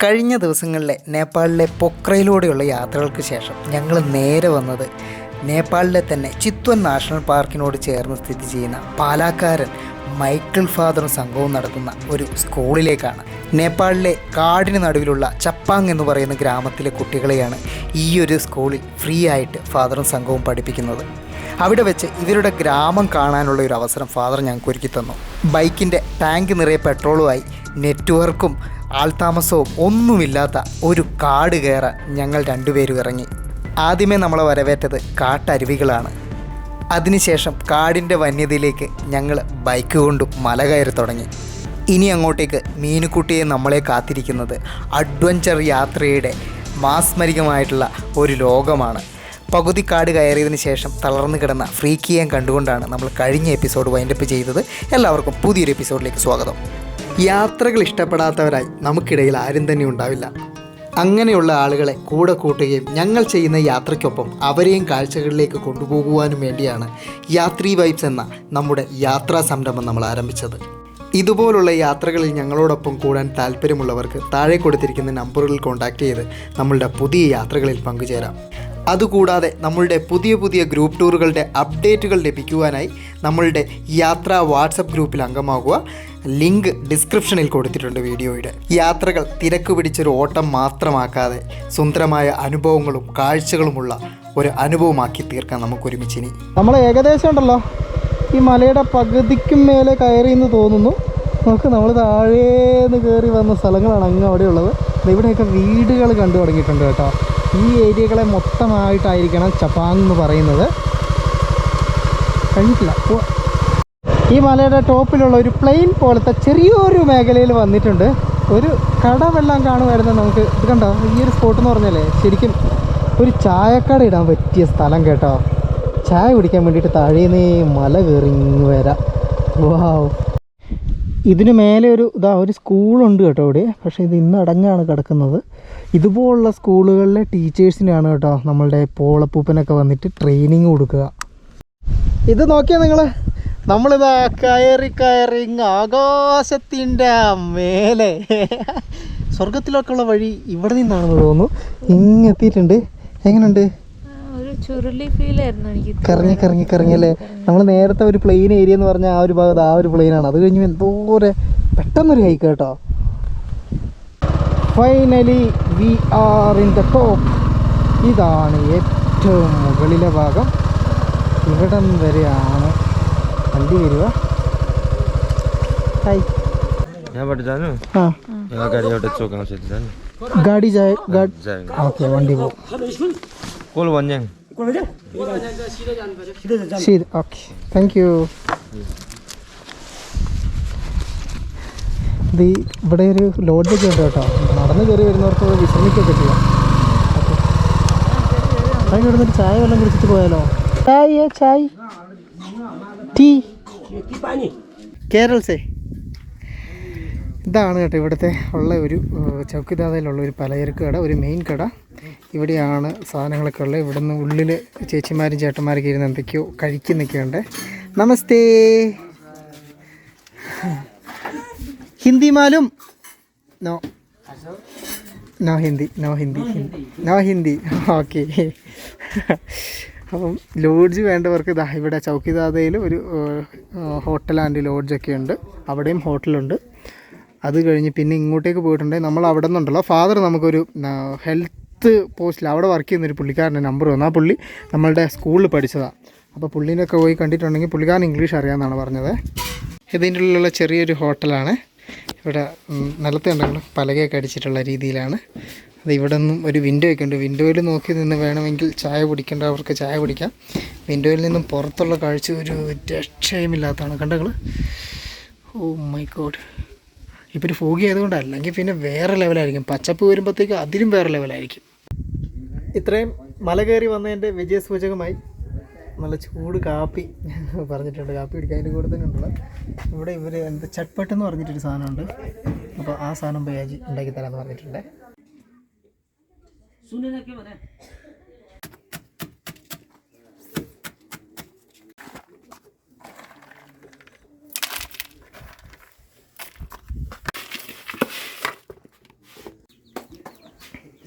കഴിഞ്ഞ ദിവസങ്ങളിലെ നേപ്പാളിലെ പൊക്രയിലൂടെയുള്ള യാത്രകൾക്ക് ശേഷം ഞങ്ങൾ നേരെ വന്നത് നേപ്പാളിലെ തന്നെ ചിത്വൻ നാഷണൽ പാർക്കിനോട് ചേർന്ന് സ്ഥിതി ചെയ്യുന്ന പാലാക്കാരൻ മൈക്കിൾ ഫാദറും സംഘവും നടത്തുന്ന ഒരു സ്കൂളിലേക്കാണ്. നേപ്പാളിലെ കാടിന് നടുവിലുള്ള ചപ്പാങ് എന്ന് പറയുന്ന ഗ്രാമത്തിലെ കുട്ടികളെയാണ് ഈ ഒരു സ്കൂളിൽ ഫ്രീ ആയിട്ട് ഫാദറും സംഘവും പഠിപ്പിക്കുന്നത്. അവിടെ വെച്ച് ഇവരുടെ ഗ്രാമം കാണാനുള്ള ഒരു അവസരം ഫാദർ ഞങ്ങൾക്ക് ഒരുക്കി തന്നു. ബൈക്കിന്റെ ടാങ്ക് നിറയെ പെട്രോളുമായി നെറ്റ്വർക്കും ആൾതാമസവും ഒന്നുമില്ലാത്ത ഒരു കാട് കയറാൻ ഞങ്ങൾ രണ്ടുപേരും ഇറങ്ങി. ആദ്യമേ നമ്മളെ വരവേറ്റത് കാട്ടരുവികളാണ്. അതിനുശേഷം കാടിന്റെ വന്യതയിലേക്ക് ഞങ്ങൾ ബൈക്ക് കൊണ്ടും മല കയറി തുടങ്ങി. ഇനി അങ്ങോട്ടേക്ക് മീനുക്കുട്ടിയെ നമ്മളെ കാത്തിരിക്കുന്നത് അഡ്വഞ്ചർ യാത്രയുടെ മാസ്മരികമായിട്ടുള്ള ഒരു ലോകമാണ്. പകുതി കാട് കയറിയതിനു ശേഷം തളർന്നു കിടന്ന ഫ്രീക്കിയെ കണ്ടുകൊണ്ടാണ് നമ്മൾ കഴിഞ്ഞ എപ്പിസോഡ് വൈൻഡപ്പ് ചെയ്തത്. എല്ലാവർക്കും പുതിയൊരു എപ്പിസോഡിലേക്ക് സ്വാഗതം. യാത്രകൾ ഇഷ്ടപ്പെടാത്തവരായി നമുക്കിടയിൽ ആരും തന്നെ ഉണ്ടാവില്ല. അങ്ങനെയുള്ള ആളുകളെ കൂടെ കൂട്ടുകയും ഞങ്ങൾ ചെയ്യുന്ന യാത്രയ്ക്കൊപ്പം അവരെയും കാഴ്ചകളിലേക്ക് കൊണ്ടുപോകുവാനും വേണ്ടിയാണ് യാത്രി വൈബ്സ് എന്ന നമ്മുടെ യാത്രാ സംരംഭം നമ്മൾ ആരംഭിച്ചത്. ഇതുപോലുള്ള യാത്രകളിൽ ഞങ്ങളോടൊപ്പം കൂടാൻ താല്പര്യമുള്ളവർക്ക് താഴെ കൊടുത്തിരിക്കുന്ന നമ്പറുകളിൽ കോൺടാക്റ്റ് ചെയ്ത് നമ്മളുടെ പുതിയ യാത്രകളിൽ പങ്കുചേരാം. അതുകൂടാതെ നമ്മളുടെ പുതിയ പുതിയ ഗ്രൂപ്പ് ടൂറുകളുടെ അപ്ഡേറ്റുകൾ ലഭിക്കുവാനായി നമ്മളുടെ യാത്രാ വാട്സപ്പ് ഗ്രൂപ്പിൽ അംഗമാകുക ലിങ്ക് ഡിസ്ക്രിപ്ഷനിൽ കൊടുത്തിട്ടുണ്ട് വീഡിയോയുടെ. യാത്രകൾ തിരക്ക് പിടിച്ചൊരു ഓട്ടം മാത്രമാക്കാതെ സുന്ദരമായ അനുഭവങ്ങളും കാഴ്ചകളുമുള്ള ഒരു അനുഭവമാക്കി തീർക്കാൻ നമുക്ക് ഒരുമിച്ച് ഇനി. നമ്മൾ ഏകദേശം ഉണ്ടല്ലോ. ഈ മലയുടെ പകുതിക്കും മേലെ കയറി എന്ന് തോന്നുന്നു. നമുക്ക് നമ്മൾ താഴേന്ന് കയറി വന്ന സ്ഥലങ്ങളാണ് അങ്ങ് അവിടെ ഉള്ളത് ഇവിടെയൊക്കെ വീടുകൾ കണ്ടു തുടങ്ങിയിട്ടുണ്ട് കേട്ടോ. ഈ ഏരിയകളെ മൊത്തമായിട്ടായിരിക്കണം ചപ്പാങ് എന്ന് പറയുന്നത്. കഴിഞ്ഞിട്ടില്ല. ഈ മലയുടെ ടോപ്പിലുള്ള ഒരു പ്ലെയിൻ പോലത്തെ ചെറിയൊരു മേഖലയിൽ വന്നിട്ടുണ്ട്. ഒരു കട വെള്ളം കാണുമായിരുന്നു നമുക്ക്. ഇത് കണ്ടോ? ഈ ഒരു സ്പോട്ട് എന്ന് പറഞ്ഞാലേ ശരിക്കും ഒരു ചായക്കട ഇടാൻ പറ്റിയ സ്ഥലം കേട്ടോ. ചായ കുടിക്കാൻ വേണ്ടിയിട്ട് താഴേന്ന് മല കയറി ഇങ്ങ് വരാം. വാവ് ഇതിന് മേലെ ഒരു ഇതാ ഒരു സ്കൂളുണ്ട് കേട്ടോ ഇവിടെ പക്ഷേ ഇത് ഇന്ന് അടഞ്ഞാണ് കിടക്കുന്നത്. ഇതുപോലുള്ള സ്കൂളുകളിലെ ടീച്ചേഴ്സിനാണ് കേട്ടോ നമ്മളുടെ പോളപ്പൂപ്പനൊക്കെ വന്നിട്ട് ട്രെയിനിങ് കൊടുക്കുക. ഇത് നോക്കിയാൽ നിങ്ങൾ നമ്മളിതാ കയറി കയറി ഇങ്ങ് ആകാശത്തിന്റെ മേലെ. സ്വർഗത്തിലൊക്കെയുള്ള വഴി ഇവിടെ നിന്നാണെന്ന് തോന്നുന്നു. ഇങ്ങ് എത്തിയിട്ടുണ്ട്. എങ്ങനെയുണ്ട് കറങ്ങി കറങ്ങി കറങ്ങി അല്ലേ? നമ്മൾ നേരത്തെ ഒരു പ്ലെയിൻ ഏരിയ എന്ന് പറഞ്ഞാൽ ആ ഒരു ഭാഗത്ത് ആ ഒരു പ്ലെയിനാണ് അത് കഴിഞ്ഞ് എന്തോരെ പെട്ടെന്നൊരു ഹൈക്ക് കേട്ടോ. Finally we are in the top ഇതാണ് ഏറ്റവും മുകളിലെ ഭാഗം. ഇവിടം വരെയാണ് വണ്ടി വരിക ഹായ് यहाँबाट जानु ആ यहाँ गाडी एउटा चोकमा चाहिँ जानु ഗാഡി ജായ ഗാഡ് जानु ഓക്കെ വണ്ടി പോകും कोल भन्याङ ശരി ഓക്കെ താങ്ക് യു ഇത് ഈ ഇവിടെ ഒരു ലോഡ്ജൊക്കെ ഉണ്ട് കേട്ടോ നടന്ന് കയറി വരുന്നവർക്ക് ഇവിടെ വിശ്രമിക്കുകയൊക്കെ ചെയ്യാം ഓക്കെ ഇവിടെ നിന്ന് ചായ വല്ലതും കുടിച്ചിട്ട് പോയാലോ ചായ ചായ് ടീ. കേരളസേ ഇതാണ് കേട്ടോ ഇവിടുത്തെ ഉള്ള ഒരു ചൗക്കിദാതയിലുള്ള ഒരു പലചരക്ക് കട ഒരു മെയിൻ കട. ഇവിടെയാണ് സാധനങ്ങളൊക്കെ ഉള്ളത്. ഇവിടുന്ന് ഉള്ളിൽ ചേച്ചിമാരും ചേട്ടന്മാരൊക്കെ ഇരുന്ന് എന്തൊക്കെയോ കഴിക്കുന്നൊക്കെയുണ്ട്. നമസ്തേ. Hindi മാലും. No. No Hindi no Hindi. No Hindi. Okay. അപ്പം ലോഡ്ജ് വേണ്ടവർക്ക് ഇതാ ഇവിടെ ചൗക്കിദാതയിൽ ഒരു ഹോട്ടൽ ആൻഡ് ലോഡ്ജൊക്കെ ഉണ്ട്. അവിടെയും ഹോട്ടലുണ്ട്. അത് കഴിഞ്ഞ് പിന്നെ ഇങ്ങോട്ടേക്ക് പോയിട്ടുണ്ടെങ്കിൽ നമ്മൾ അവിടെ നിന്നുണ്ടല്ലോ. ഫാദർ നമുക്കൊരു ഹെൽത്ത് പോസ്റ്റിൽ അവിടെ വർക്ക് ചെയ്യുന്നൊരു പുള്ളിക്കാരന്റെ നമ്പർ വന്നു. ആ പുള്ളി നമ്മളുടെ സ്കൂളിൽ പഠിച്ചതാണ് അപ്പോൾ പുള്ളീനൊക്കെ പോയി കണ്ടിട്ടുണ്ടെങ്കിൽ പുള്ളിക്കാരൻ ഇംഗ്ലീഷ് അറിയാമെന്നാണ് പറഞ്ഞത്. ഇതിന്റെ ഉള്ളിലുള്ള ചെറിയൊരു ഹോട്ടലാണ്. ഇവിടെ നിലത്തെ ഉണ്ടെങ്കിൽ പലകയൊക്കെ അടിച്ചിട്ടുള്ള രീതിയിലാണ്. അത് ഇവിടെ നിന്നും ഒരു വിൻഡോ ഒക്കെ ഉണ്ട്. വിൻഡോയിൽ നോക്കി നിന്ന് വേണമെങ്കിൽ ചായ കുടിക്കേണ്ടവർക്ക് ചായ കുടിക്കാം. വിൻഡോയിൽ നിന്നും പുറത്തുള്ള കാഴ്ച ഒരു രക്ഷയുമില്ലാത്തതാണ്. കണ്ടങ്ങൾ ഓ മൈ ഗോഡ് ഇപ്പോൾ ഒരു ഫോഗി ആയതുകൊണ്ട് അല്ലെങ്കിൽ പിന്നെ വേറെ ലെവലായിരിക്കും പച്ചപ്പ് വരുമ്പോഴത്തേക്ക് അതിലും വേറെ ലെവലായിരിക്കും ഇത്രയും മല കയറി വന്നതിന്റെ വിജയസൂചകമായി നല്ല ചൂട് കാപ്പി പറഞ്ഞിട്ടുണ്ട്. കാപ്പി കുടിക്കാൻ അതിന്റെ കൂടെ തന്നെ ഉണ്ടല്ലോ. ഇവിടെ ഇവർ എന്ത് ചട്പട്ട് എന്ന് പറഞ്ഞിട്ടൊരു സാധനമുണ്ട്. അപ്പോൾ ആ സാധനം ബയാജി ഉണ്ടാക്കി തരാമെന്ന് പറഞ്ഞിട്ടുണ്ട്.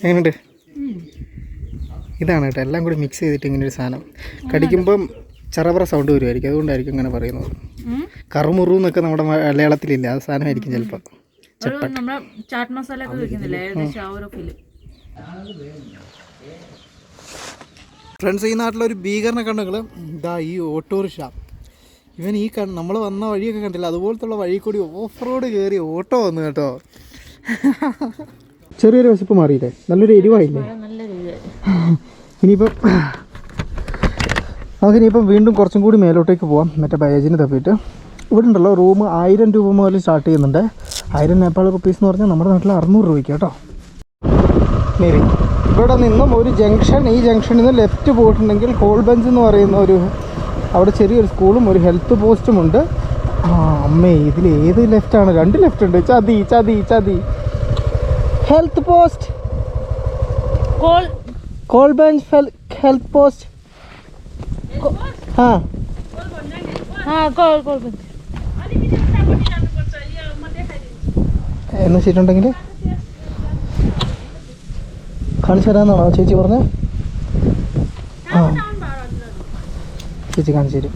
എങ്ങനെയുണ്ട്? ഇതാണ് കേട്ടോ. എല്ലാം കൂടി മിക്സ് ചെയ്തിട്ട് ഇങ്ങനെ ഒരു സാധനം. കടിക്കുമ്പം ചറപറ സൗണ്ട് വരുമായിരിക്കും അതുകൊണ്ടായിരിക്കും ഇങ്ങനെ പറയുന്നത്. കറുമുറു എന്നൊക്കെ നമ്മുടെ മലയാളത്തിലില്ല? ആ സാധനമായിരിക്കും ചിലപ്പോൾ ചാട്ട് മസാല ഫ്രണ്ട്സ് ഈ നാട്ടിലൊരു ഭീകരണ കണ്ണുകൾ ഇതാ ഈ ഓട്ടോറിക്ഷ. ഇവൻ ഈ കണ് നമ്മൾ വന്ന വഴിയൊക്കെ കണ്ടില്ല. അതുപോലത്തുള്ള വഴി കൂടി ഓഫ് റോഡ് കയറി ഓട്ടോ വന്നു കേട്ടോ. ചെറിയൊരു വിശപ്പ് മാറിയില്ലേ? നല്ലൊരു എരിവായില്ലേ? ഇനിയിപ്പം നമുക്കിനിയിപ്പം വീണ്ടും കുറച്ചും കൂടി മേലോട്ടേക്ക് പോവാം. മറ്റേ ബയാജിന് തപ്പിയിട്ട്. ഇവിടെ ഉണ്ടല്ലോ റൂം ആയിരം രൂപ മുതൽ സ്റ്റാർട്ട് ചെയ്യുന്നുണ്ട്. ആയിരം നേപ്പാൾ റുപ്പീസ് എന്ന് പറഞ്ഞാൽ നമ്മുടെ നാട്ടിൽ അറുന്നൂറ് രൂപയ്ക്ക് കേട്ടോ. മേരി ഇവിടെ നിന്നും ഒരു ജംഗ്ഷൻ ഈ ജംഗ്ഷനിൽ നിന്ന് ലെഫ്റ്റ് പോയിട്ടുണ്ടെങ്കിൽ കോൾ ബെഞ്ച് എന്ന് പറയുന്ന ഒരു അവിടെ ചെറിയൊരു സ്കൂളും ഒരു ഹെൽത്ത് പോസ്റ്റും ഉണ്ട്. ആ അമ്മേ ഇതിൽ ഏത് ലെഫ്റ്റാണ് രണ്ട് ലെഫ്റ്റ് ഉണ്ട്. ചതി ചതി ചതി. Health post call call bench health post ആ എന്ന് വെച്ചിട്ടുണ്ടെങ്കിൽ കാണിച്ചു തരാമെന്നാണോ ചേച്ചി പറഞ്ഞത് ആ. ചേച്ചി കാണിച്ചു തരും.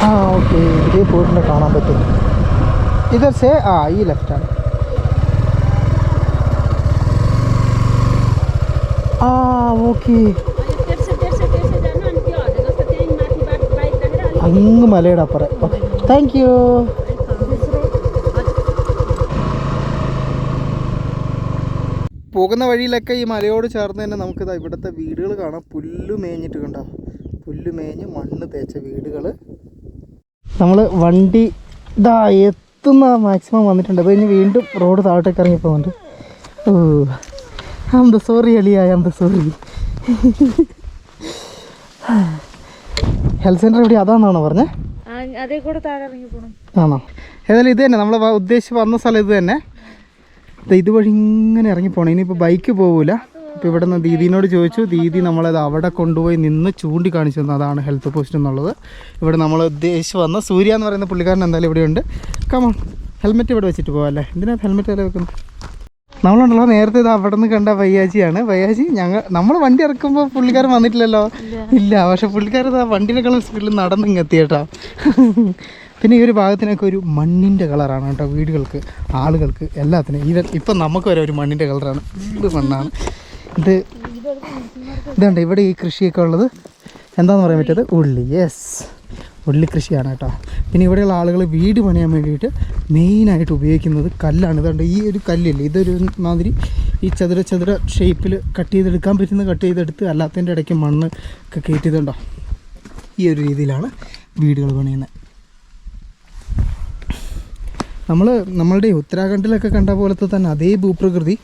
ആ ഓക്കെ. ഇതേ പോയിട്ടുണ്ട് കാണാൻ പറ്റും. ഇതർ സേ ആ ഈ ലെഫ്റ്റാണ് ആ ഓക്കെ അങ്ങ് മലയുടെ അപ്പുറം താങ്ക് യു പോകുന്ന വഴിയിലൊക്കെ ഈ മലയോട് ചേർന്ന് തന്നെ നമുക്കിതാ ഇവിടുത്തെ വീടുകൾ കാണാം. പുല്ല് മേഞ്ഞിട്ട് കണ്ടോ? പുല്ല് മേഞ്ഞ് മണ്ണ് തേച്ച വീടുകൾ നമ്മൾ വണ്ടി ഇതാ എത്തുന്ന മാക്സിമം വന്നിട്ടുണ്ട്. അപ്പോൾ ഇനി വീണ്ടും റോഡ് താഴോട്ടേക്ക് ഇറങ്ങി പോകുന്നുണ്ട് ഓ am the sorry Aliya am the sorry health centre എവിടെ അതാണെന്നാണോ പോണം. ആണോ? ഏതായാലും ഇത് തന്നെ. നമ്മൾ ഉദ്ദേശിച്ച് വന്ന സ്ഥലം ഇത് തന്നെ. ഇതുവഴി ഇങ്ങനെ ഇറങ്ങി പോകണം ഇനിയിപ്പോൾ ബൈക്ക് പോകില്ല അപ്പോൾ ഇവിടെ നിന്ന് ദീദിനോട് ചോദിച്ചു ദീദി നമ്മളത് അവിടെ കൊണ്ടുപോയി നിന്ന് ചൂണ്ടിക്കാണിച്ചു തന്നു. അതാണ് ഹെൽത്ത് പോസ്റ്റ് എന്നുള്ളത്. ഇവിടെ നമ്മൾ ഉദ്ദേശിച്ച് വന്ന സൂര്യ എന്ന് പറയുന്ന പുള്ളിക്കാരൻ എന്തായാലും ഇവിടെയുണ്ട്. കമോൺ ഹെൽമെറ്റ് ഇവിടെ വെച്ചിട്ട് പോകാം അല്ലേ? എന്തിനാ ഹെൽമെറ്റ് അല്ലേ വെക്കുന്നത് നമ്മളുണ്ടല്ലോ നേരത്തെ ഇത് അവിടെ നിന്ന് കണ്ട വയ്യാജിയാണ്. വയ്യാജി ഞങ്ങൾ നമ്മൾ വണ്ടി ഇറക്കുമ്പോൾ പുള്ളിക്കാരൻ വന്നിട്ടില്ലല്ലോ? ഇല്ല പക്ഷെ പുള്ളിക്കാരൻ ആ വണ്ടിനേക്കാളും സ്പീഡിൽ നടന്നിങ്ങ് എത്തി കേട്ടോ പിന്നെ ഈ ഒരു ഭാഗത്തിനൊക്കെ ഒരു മണ്ണിന്റെ കളറാണ് കേട്ടോ വീടുകൾക്ക് ആളുകൾക്ക് എല്ലാത്തിനും. ഇവർ ഇപ്പം നമുക്ക് വരെ ഒരു മണ്ണിന്റെ കളറാണ്. മണ്ണാണ്. ഇത് ഇതുണ്ട്. ഇവിടെ ഈ കൃഷിയൊക്കെ ഉള്ളത്. എന്താന്ന് പറയാൻ പറ്റത് ഉള്ളി. യെസ് ഉള്ളി കൃഷിയാണ് കേട്ടോ. പിന്നെ ഇവിടെയുള്ള ആളുകൾ വീട് പണിയാൻ വേണ്ടിയിട്ട് മെയിനായിട്ട് ഉപയോഗിക്കുന്നത് കല്ലാണ്. ഇതുണ്ട്. ഈ ഒരു കല്ലില്ലേ? ഇതൊരു മാതിരി ഈ ചതുര ചതുര ഷേപ്പിൽ കട്ട് ചെയ്തെടുക്കാൻ പറ്റുന്ന കട്ട് ചെയ്തെടുത്ത് അല്ലാത്തതിന്റെ ഇടയ്ക്ക് മണ്ണ് ഒക്കെ കയറ്റിയതുണ്ടോ? ഈ ഒരു രീതിയിലാണ് വീടുകൾ പണിയുന്നത്. നമ്മൾ നമ്മളുടെ ഉത്തരാഖണ്ഡിലൊക്കെ കണ്ട പോലത്തെ തന്നെ അതേ ഭൂപ്രകൃതി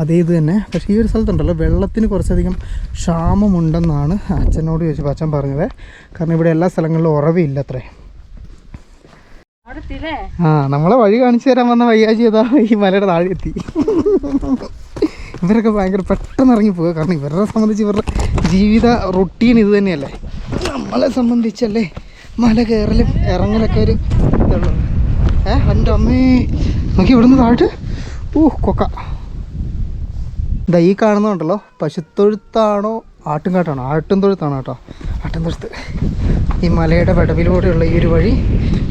അതേ ഇത് തന്നെ. പക്ഷേ ഈ ഒരു സ്ഥലത്തുണ്ടല്ലോ വെള്ളത്തിന് കുറച്ചധികം ക്ഷാമമുണ്ടെന്നാണ് അച്ഛനോട് ചോദിച്ചപ്പോൾ അച്ഛൻ പറഞ്ഞത്. കാരണം ഇവിടെ എല്ലാ സ്ഥലങ്ങളിലും ഉറവില്ല അത്രേ ആ നമ്മളെ വഴി കാണിച്ചു തരാൻ വന്ന വയ്യാജി ഏതാ ഈ മലയുടെ താഴെ എത്തി. ഇവരൊക്കെ ഭയങ്കര പെട്ടെന്ന് ഇറങ്ങി പോകുക കാരണം ഇവരെ സംബന്ധിച്ച് ഇവരുടെ ജീവിത റൊട്ടീൻ ഇത് തന്നെയല്ലേ? നമ്മളെ സംബന്ധിച്ചല്ലേ മല കയറലും ഇറങ്ങലൊക്കെ ഒരു ഇതുള്ളൂ. ഏ എന്റെ അമ്മേ നോക്കി ഇവിടുന്ന് താഴെ ഓ കൊക്ക. ഇതാ ഈ കാണുന്നുണ്ടല്ലോ പശുത്തൊഴുത്താണോ ആട്ടുംകാട്ടാണോ? ആട്ടും തൊഴുത്താണോ കേട്ടോ. ആട്ടും തൊഴുത്ത് ഈ മലയുടെ വിടവിലൂടെയുള്ള ഈ ഒരു വഴി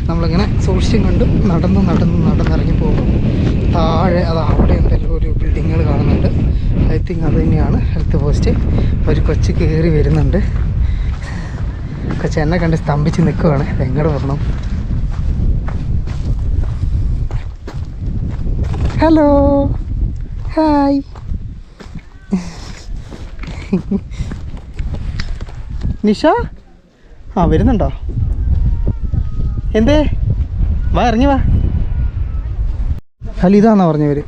നമ്മളിങ്ങനെ സൂക്ഷിച്ചും കണ്ടു നടന്ന് നടന്ന് നടന്നിറങ്ങി പോകും താഴെ അത് അവിടെ എന്തെങ്കിലും ഒരു ബിൽഡിങ്ങുകൾ കാണുന്നുണ്ട്. ഐ തിങ്ക് അത് തന്നെയാണ്. ഹെൽത്ത് പോസ്റ്റ് ഒരു കൊച്ചു കയറി വരുന്നുണ്ട്. കൊച്ചു എന്നെ കണ്ട് സ്തംഭിച്ച് നിൽക്കുവാണ്. എങ്ങോട്ട് വരണം. Hello hi നിഷ ആ വരുന്നുണ്ടോ എന്തേ വാ ഇറങ്ങി വാ അല്ല ഇതാന്നാ പറഞ്ഞവര്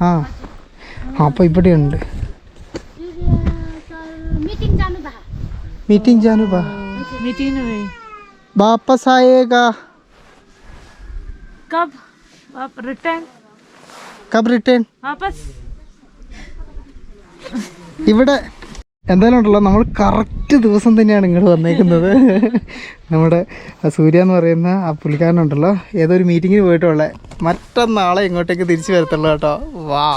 ആ അപ്പോൾ ഇവിടെയുണ്ട് മീറ്റിംഗ് ജാനു ബാ मीटिंग में വാപ്പസ് ആയേഗാ कब आप रिटर्न കബ് റിട്ടേൺ ഇവിടെ എന്തായാലും ഉണ്ടല്ലോ നമ്മൾ കറക്റ്റ് ദിവസം തന്നെയാണ് ഇങ്ങോട്ട് വന്നേക്കുന്നത്. നമ്മുടെ സൂര്യ എന്ന് പറയുന്ന ആ പുള്ളിക്കാരനുണ്ടല്ലോ ഏതോ ഒരു മീറ്റിങ്ങിന് പോയിട്ടുള്ളത് മറ്റന്നാളെ ഇങ്ങോട്ടേക്ക് തിരിച്ചു വരത്തുള്ളൂ കേട്ടോ. വാ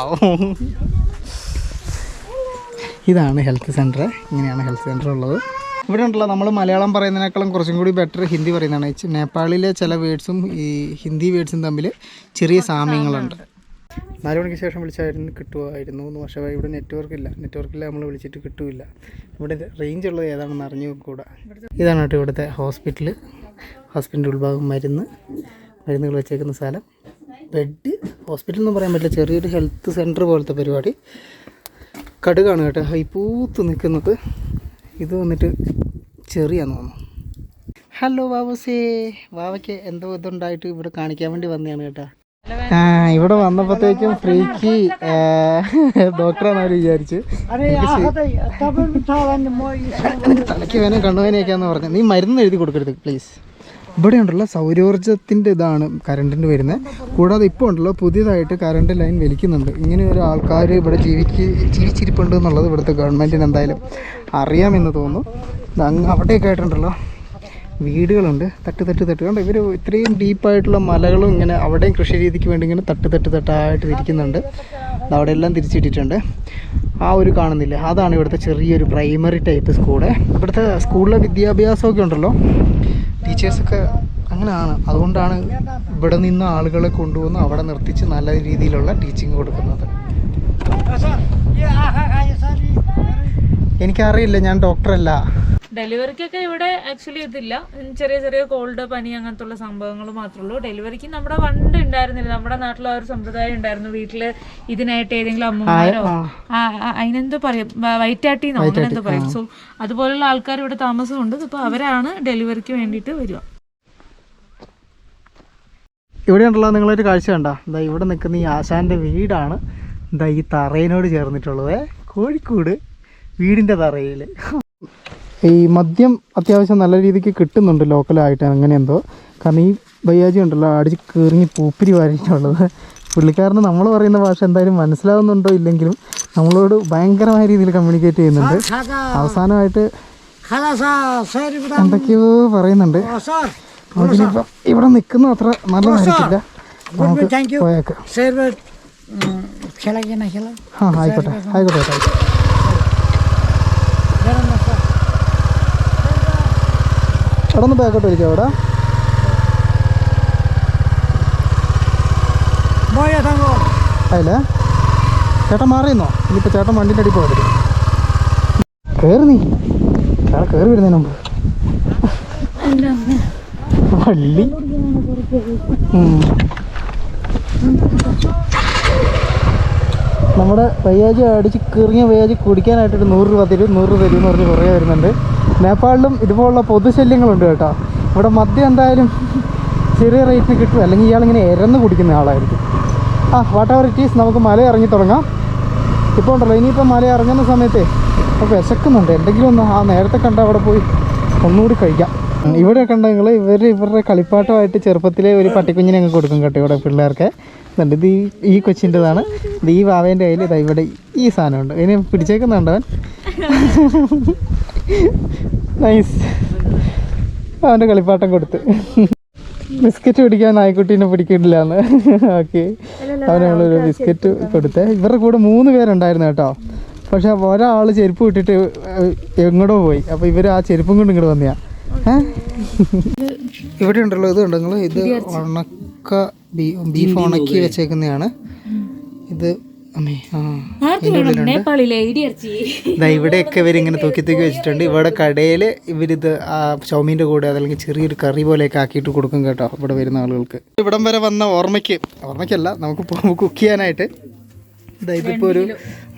ഇതാണ് ഹെൽത്ത് സെന്റർ ഇങ്ങനെയാണ് ഹെൽത്ത് സെന്റർ ഉള്ളത്. ഇവിടെ ഉണ്ടല്ലോ നമ്മൾ മലയാളം പറയുന്നതിനേക്കാളും കുറച്ചും കൂടി ബെറ്റർ ഹിന്ദി പറയുന്നതാണ്. നേപ്പാളിലെ ചില വേഡ്സും ഈ ഹിന്ദി വേഡ്സും തമ്മിൽ ചെറിയ സാമ്യങ്ങളുണ്ട്. നാല് മണിക്ക് ശേഷം വിളിച്ചായിരുന്നു കിട്ടുമായിരുന്നു എന്ന് പക്ഷേ ഇവിടെ നെറ്റ്വർക്ക് ഇല്ല. നെറ്റ്വർക്കില്ല നമ്മൾ വിളിച്ചിട്ട് കിട്ടുമില്ല ഇവിടെ റേഞ്ച് ഉള്ളത് ഏതാണെന്ന് അറിഞ്ഞു കൂടാ. ഇതാണ് കേട്ടോ ഇവിടുത്തെ ഹോസ്പിറ്റൽ ഹോസ്പിറ്റലിന്റെ ഉൾഭാഗം മരുന്ന്. മരുന്നുകൾ വെച്ചേക്കുന്ന സ്ഥലം. ബെഡ് ഹോസ്പിറ്റൽ എന്ന് പറയാൻ പറ്റില്ല. ചെറിയൊരു ഹെൽത്ത് സെന്റർ പോലത്തെ പരിപാടി. കടുകാണ് കേട്ടോ. ഹൈ പൂത്ത് നിൽക്കുന്നത്. ഇത് വന്നിട്ട് ചെറിയാന്ന് തോന്നുന്നു. ഹലോ വാവസേ. വാവയ്ക്ക് എന്തോ ഇതുണ്ടായിട്ട് ഇവിടെ കാണിക്കാൻ വേണ്ടി വന്നതാണ് കേട്ടോ. ആ ഇവിടെ വന്നപ്പോഴത്തേക്കും ഫ്രീക്ക് ഡോക്ടറാണെന്ന് വിചാരിച്ച്. തലയ്ക്ക് വേന കണ്ണുവേനയൊക്കെയാന്ന് പറഞ്ഞു. നീ മരുന്ന് എഴുതി കൊടുക്കരുത് പ്ലീസ്. ഇവിടെ ഉണ്ടല്ലോ സൗരോർജത്തിന്റെ ഇതാണ് കറണ്ടിന്റെ വരുന്നത് കൂടാതെ ഇപ്പോൾ ഉണ്ടല്ലോ പുതിയതായിട്ട് കറണ്ട് ലൈൻ വലിക്കുന്നുണ്ട്. ഇങ്ങനെ ഒരു ആൾക്കാർ ഇവിടെ ജീവിക്ക് ജീവിച്ചിരിപ്പുണ്ട് എന്നുള്ളത് ഇവിടുത്തെ ഗവൺമെന്റിന് എന്തായാലും അറിയാമെന്ന് തോന്നുന്നു. അങ്ങ് അവിടെയൊക്കെ ആയിട്ടുണ്ടല്ലോ. വീടുകളുണ്ട്. തട്ട് തട്ട് തട്ട്. കണ്ടോ ഇവർ ഇത്രയും ഡീപ്പായിട്ടുള്ള മലകളും ഇങ്ങനെ അവിടെയും കൃഷി രീതിക്ക് വേണ്ടി ഇങ്ങനെ തട്ട് തട്ട് തട്ടായിട്ട് ഇരിക്കുന്നുണ്ട്. അവിടെ എല്ലാം തിരിച്ചിട്ടിട്ടുണ്ട്. ആ ഒരു കാണുന്നില്ല. അതാണ് ഇവിടുത്തെ ചെറിയൊരു പ്രൈമറി ടൈപ്പ് സ്കൂൾ ഇവിടുത്തെ സ്കൂളിലെ വിദ്യാഭ്യാസമൊക്കെ ഉണ്ടല്ലോ. ടീച്ചേഴ്സൊക്കെ അങ്ങനെയാണ്. അതുകൊണ്ടാണ് ഇവിടെ നിന്ന് ആളുകളെ കൊണ്ടുവന്ന് അവിടെ നിർത്തിച്ച് നല്ല രീതിയിലുള്ള ടീച്ചിങ് കൊടുക്കുന്നത്. എനിക്കറിയില്ല. ഞാൻ ഡോക്ടറല്ല ഡെലിവറിക്കൊക്കെ ഇവിടെ ആക്ച്വലി ഇതില്ല. ചെറിയ ചെറിയ കോൾഡ് പനി അങ്ങനത്തെ ഉള്ള സംഭവങ്ങൾ മാത്രമേ ഉള്ളൂ ഡെലിവറിക്ക് നമ്മുടെ വണ്ട് ഉണ്ടായിരുന്നില്ല. നമ്മുടെ നാട്ടിൽ ആ ഒരു സമ്പ്രദായം ഉണ്ടായിരുന്നു. വീട്ടിൽ ഇതിനായിട്ട് ഏതെങ്കിലും അമ്മമാരോ? അതിനെന്തോ പറയും. വ- വയറ്റാട്ടിന്നോ അങ്ങനെ എന്തോ പറയും. സോ അതുപോലുള്ള ആൾക്കാർ ഇവിടെ താമസമുണ്ട്. ഇപ്പൊ അവരാണ് ഡെലിവറിക്ക് വേണ്ടിട്ട് വരിക. ഇവിടെ ഉണ്ടല്ലോ. നിങ്ങളൊരു കാഴ്ച കണ്ട. എന്താ ഇവിടെ നിൽക്കുന്ന ഈ ആശാന്റെ വീടാണ്. എന്താ ഈ തറയിനോട് ചേർന്നിട്ടുള്ളത്. കോഴിക്കോട് വീടിന്റെ തറയിൽ ഈ മദ്യം അത്യാവശ്യം നല്ല രീതിക്ക് കിട്ടുന്നുണ്ട് ലോക്കലായിട്ട് അങ്ങനെ എന്തോ കാരണം ഈ ബയ്യാജി ഉണ്ടല്ലോ അടിച്ച് കീറിഞ്ഞ് പൂപ്പിരി വാരിയിട്ടുള്ളത്. പുള്ളിക്കാരന് നമ്മൾ പറയുന്ന ഭാഷ എന്തായാലും മനസ്സിലാവുന്നുണ്ടോ ഇല്ലെങ്കിലും നമ്മളോട് ഭയങ്കരമായ രീതിയിൽ കമ്മ്യൂണിക്കേറ്റ് ചെയ്യുന്നുണ്ട്. അവസാനമായിട്ട് എന്തൊക്കെയോ പറയുന്നുണ്ട്. നമുക്കിനിപ്പം ഇവിടെ നിൽക്കുന്ന അത്ര നല്ലതായിരിക്കില്ല നമുക്ക് പോയേക്കാം. ആ ആയിക്കോട്ടെ ആയിക്കോട്ടെ ആയിക്കോട്ടെ. അവിടെ ഒന്ന് ബാക്കോട്ട് വലിക്കാം അവിടെ. അല്ലേ? ചേട്ടൻ മാറിയെന്നോ ഇനിയിപ്പോൾ ചേട്ടൻ വണ്ടിന്റെ അടി പോകരുത്. കയറി നീ. ചേട്ടാ കയറി വരുന്നതിന് മുമ്പ്. വള്ളി. നമ്മുടെ വയ്യാജ് അടിച്ച് കിറിഞ്ഞ വയ്യാജി കുടിക്കാനായിട്ടൊരു നൂറ് രൂപ തരും നൂറ് രൂപ തരും എന്ന് പറഞ്ഞ് കുറേ വരുന്നുണ്ട്. നേപ്പാളിലും ഇതുപോലുള്ള പൊതുശല്യങ്ങളുണ്ട് കേട്ടോ. ഇവിടെ മദ്യം എന്തായാലും ചെറിയ റേറ്റിന് കിട്ടും. അല്ലെങ്കിൽ ഇയാളിങ്ങനെ ഇരന്ന് കുടിക്കുന്ന ആളായിരിക്കും. ആ വാട്ട് എവർ ഇറ്റ് ഈസ് നമുക്ക് മല ഇറങ്ങി തുടങ്ങാം. ഇപ്പോൾ ഉണ്ടല്ലോ ഇനിയിപ്പോൾ മല ഇറങ്ങുന്ന സമയത്തെ അപ്പോൾ വിശക്കുന്നുണ്ട്. എന്തെങ്കിലും ഒന്ന് ആ നേരത്തെ കണ്ട അവിടെ പോയി ഒന്നുകൂടി കഴിക്കാം. ഉം, ഇവിടെ കണ്ട നിങ്ങൾ ഇവർ ഇവരുടെ കളിപ്പാട്ടമായിട്ട് ചെറുപ്പത്തിലെ ഒരു പട്ടിക്കുഞ്ഞിനെ അങ്ങ് കൊടുക്കും കേട്ടോ ഇവിടെ പിള്ളേർക്ക്. ഇതുണ്ട് ഇത് ഈ കൊച്ചിന്റെതാണ്. ഇത് ഈ വാവേന്റെ കയ്യിൽ ഇതാ ഇവിടെ ഈ സാധനമുണ്ട്. ഇതിനെ പിടിച്ചേക്കുന്നുണ്ട് അവൻ? നൈസ് അവന്റെ കളിപ്പാട്ടം കൊടുത്ത്. ബിസ്ക്കറ്റ് പിടിക്കാൻ നായ്ക്കുട്ടീനെ പിടിക്കില്ല എന്ന് ഓക്കെ അവന് നമ്മളൊരു ബിസ്ക്കറ്റ് കൊടുത്തേ. ഇവരുടെ കൂടെ മൂന്ന് പേരുണ്ടായിരുന്നു കേട്ടോ. പക്ഷെ ഒരാൾ ചെരുപ്പ് വിട്ടിട്ട് എങ്ങോട്ടോ പോയി. അപ്പോൾ ഇവർ ആ ചെരുപ്പും കൊണ്ട് ഇങ്ങോട്ട് വന്നെയാ. ഇവിടെ ഉണ്ടല്ലോ ഇത് ഉണ്ടോ നിങ്ങൾ ഇത് ഉണക്ക ബീഫ് ഉണക്കി വെച്ചേക്കുന്നതാണ്. ഇത് അമ്മേ ആ നേപ്പാളിലെ ഇടിയർച്ചി. ദാ ഇവിടെയൊക്കെ ഇവരിങ്ങനെ തൂക്കി തൂക്കി വെച്ചിട്ടുണ്ട്. ഇവിടെ കടയിൽ ഇവരിത് ആ ചൗമീന്റെ കൂടെ അതല്ലെങ്കിൽ ചെറിയൊരു കറി പോലെയൊക്കെ ആക്കിയിട്ട് കൊടുക്കും കേട്ടോ ഇവിടെ വരുന്ന ആളുകൾക്ക്. ഇവിടം വരെ വന്ന ഓർമ്മയ്ക്ക്. ഓർമ്മയ്ക്കല്ല നമുക്ക് കുക്ക് ചെയ്യാനായിട്ട്. ഇതിപ്പോൾ ഒരു